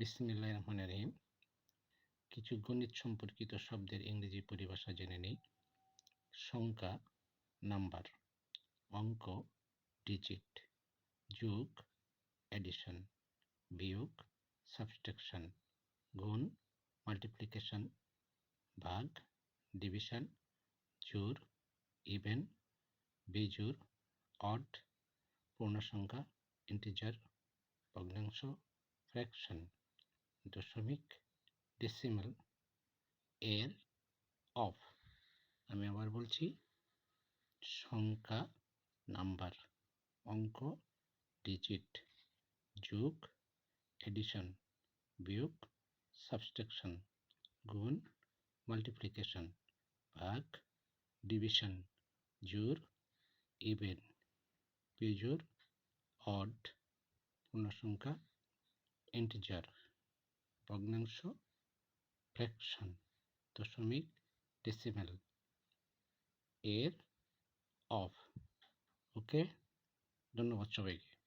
বিসমিল্লাহ রহমান রহিম। কিছু গণিত সম্পর্কিত শব্দের ইংরেজি পরিভাষা জেনে নেই। সংখ্যা, নাম্বার, অঙ্ক ডিজিট যোগ এডিশন বিয়োগ সাবস্ট্রাকশন গুণ মাল্টিপ্লিকেশন ভাগ ডিভিশন জোর ইভেন বিজোর অড পূর্ণসংখ্যা ইন্টিজার ভগ্নাংশ ফ্র্যাকশন দশমিক ডেসিমাল এর অফ আমি আবার বলছি সংখ্যা নাম্বার অঙ্ক ডিজিট যোগ এডিশন বিয়োগ সাবস্ট্রাকশন গুণ মাল্টিপ্লিকেশন ভাগ ডিভিশন জোর ইভেন বিজোর অড পূর্ণসংখ্যা ইন্টিজার ভগ্নাংশ ফ্র্যাকশন দশমিক ডেসিমেল এর অফ। ওকে ধন্যবাদ সবাইকে।